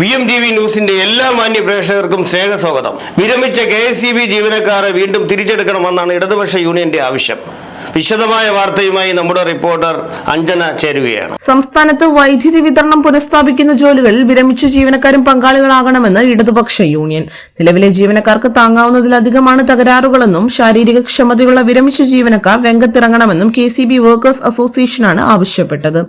V M T V ന്യൂസിന്റെ എല്ലാ മാന്യ പ്രേക്ഷകർക്കും സ്നേഹസ്വാഗതം. വിരമിച്ച കെ എസ് സി ബി ജീവനക്കാരെ വീണ്ടും തിരിച്ചെടുക്കണമെന്നാണ് ഇടതുപക്ഷ യൂണിയന്റെ ആവശ്യം. വിശദമായ വാർത്തയുമായി നമ്മുടെ റിപ്പോർട്ടർ അഞ്ജന ചേരുകയാണ്. സംസ്ഥാനത്ത് വൈദ്യുതി വിതരണം പുനഃസ്ഥാപിക്കുന്ന ജോലികളിൽ വിരമിച്ച ജീവനക്കാരും പങ്കാളികളാകണമെന്ന് ഇടതുപക്ഷ യൂണിയൻ. നിലവിലെ ജീവനക്കാർക്ക് താങ്ങാവുന്നതിലധികമാണ് തകരാറുകളെന്നും ശാരീരിക ക്ഷമതയുള്ള വിരമിച്ച ജീവനക്കാർ രംഗത്തിറങ്ങണമെന്നും കെ സി ബി വർക്കേഴ്സ് അസോസിയേഷനാണ് ആവശ്യപ്പെട്ടത്.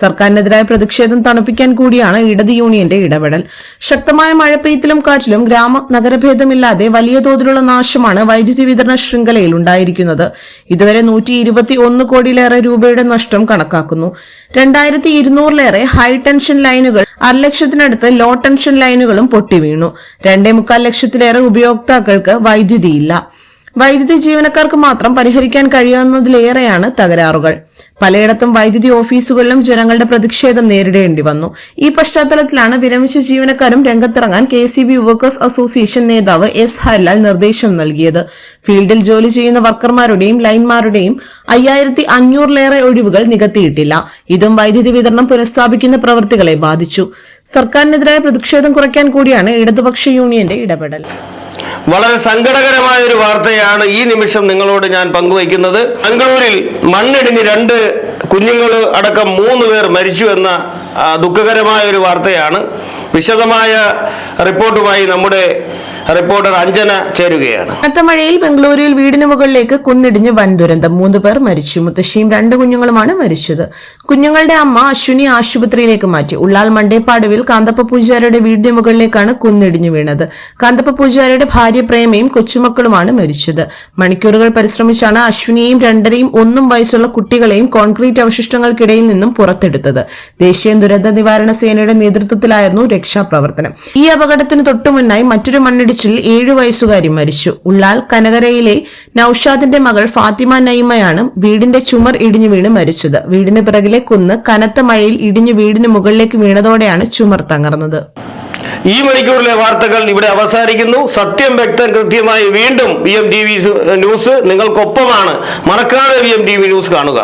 സർക്കാരിനെതിരായ പ്രതിഷേധം തണുപ്പിക്കാൻ കൂടിയാണ് ഇടത് യൂണിയന്റെ ഇടപെടൽ. ശക്തമായ മഴപ്പെയ്ത്തിലും കാറ്റിലും ഗ്രാമ നഗരഭേദമില്ലാതെ വലിയ തോതിലുള്ള നാശമാണ് വൈദ്യുതി വിതരണ ശൃംഖലയിൽ ഉണ്ടായിരിക്കുന്നത്. ഇതുവരെ ഇരുപത്തി ഒന്ന് കോടിയിലേറെ രൂപയുടെ നഷ്ടം കണക്കാക്കുന്നു. രണ്ടായിരത്തി ഇരുന്നൂറിലേറെ ഹൈ ടെൻഷൻ ലൈനുകൾ അര ലക്ഷത്തിനടുത്ത് ലോ ടെൻഷൻ ലൈനുകളും പൊട്ടിവീണു. രണ്ടേ മുക്കാൽ ലക്ഷത്തിലേറെ ഉപയോക്താക്കൾക്ക് വൈദ്യുതിയില്ല. വൈദ്യുതി ജീവനക്കാർക്ക് മാത്രം പരിഹരിക്കാൻ കഴിയാവുന്നതിലേറെയാണ് തകരാറുകൾ. പലയിടത്തും വൈദ്യുതി ഓഫീസുകളിലും ജനങ്ങളുടെ പ്രതിഷേധം നേരിടേണ്ടി വന്നു. ഈ പശ്ചാത്തലത്തിലാണ് വിരമിച്ച ജീവനക്കാരും രംഗത്തിറങ്ങാൻ K C B workers association നേതാവ് എസ് ഹരിലാൽ നിർദ്ദേശം നൽകിയത്. ഫീൽഡിൽ ജോലി ചെയ്യുന്ന വർക്കർമാരുടെയും ലൈൻമാരുടെയും അയ്യായിരത്തി അഞ്ഞൂറിലേറെ ഒഴിവുകൾ നികത്തിയിട്ടില്ല. ഇതും വൈദ്യുതി വിതരണം പുനഃസ്ഥാപിക്കുന്ന പ്രവൃത്തികളെ ബാധിച്ചു. സർക്കാരിനെതിരായ പ്രതിഷേധം കുറയ്ക്കാൻ കൂടിയാണ് ഇടതുപക്ഷ യൂണിയന്റെ ഇടപെടൽ. വളരെ സങ്കടകരമായ ഒരു വാർത്തയാണ് ഈ നിമിഷം നിങ്ങളോട് ഞാൻ പങ്കുവയ്ക്കുന്നത്. മംഗളൂരിൽ മണ്ണിടിഞ്ഞ് രണ്ട് കുഞ്ഞുങ്ങൾ അടക്കം മൂന്ന് പേർ മരിച്ചു എന്ന ദുഃഖകരമായ ഒരു വാർത്തയാണ്. വിശദമായ റിപ്പോർട്ടുമായി നമ്മുടെ റിപ്പോർട്ടർ അഞ്ജന ചേരുകയാണ്. കനത്ത മഴയിൽ ബംഗളൂരുവിൽ വീടിന് മുകളിലേക്ക് കുന്നിടിഞ്ഞ് വൻ ദുരന്തം മൂന്ന് പേർ മരിച്ചു. മുത്തശ്ശിയും രണ്ട് കുഞ്ഞുങ്ങളുമാണ് മരിച്ചത്. കുഞ്ഞുങ്ങളുടെ അമ്മ അശ്വിനി ആശുപത്രിയിലേക്ക് മാറ്റി. ഉള്ളാൽ മണ്ടേപ്പാടുവിൽ കാന്തപ്പ പൂജാരിയുടെ വീടിന് മുകളിലേക്കാണ് കുന്നിടിഞ്ഞു വീണത്. കാന്തപ്പ പൂജാരിയുടെ ഭാര്യ പ്രേമയും കൊച്ചുമക്കളുമാണ് മരിച്ചത്. മണിക്കൂറുകൾ പരിശ്രമിച്ചാണ് അശ്വിനിയെയും രണ്ടരയും ഒന്നും വയസ്സുള്ള കുട്ടികളെയും കോൺക്രീറ്റ് അവശിഷ്ടങ്ങൾക്കിടയിൽ നിന്നും പുറത്തെടുത്തത്. ദേശീയ ദുരന്ത നിവാരണ സേനയുടെ നേതൃത്വത്തിലായിരുന്നു രക്ഷാപ്രവർത്തനം. ഈ അപകടത്തിന് തൊട്ടുമുന്നായി മറ്റൊരു മണ്ണിടിച്ചിൽ ഏഴു വയസ്സുകാരി മരിച്ചു. ഉള്ളാൽ കനകരയിലെ നൌഷാദിന്റെ മകൾ ഫാത്തിമ നൈമയാണ് വീടിന്റെ ചുമർ ഇടിഞ്ഞു വീണ് മരിച്ചത്. വീടിന് പിറകിലെ കുന്ന് കനത്ത മഴയിൽ ഇടിഞ്ഞു വീടിന് മുകളിലേക്ക് വീണതോടെയാണ് ചുമർ തകർന്നത്. ഈ മണിക്കൂറിലെ വാർത്തകൾ ഇവിടെ അവസാനിക്കുന്നു. സത്യം വ്യക്തം കൃത്യമായി വീണ്ടും V M T V news നിങ്ങൾക്കൊപ്പമാണ്. മറക്കാതെ V M T V news കാണുക.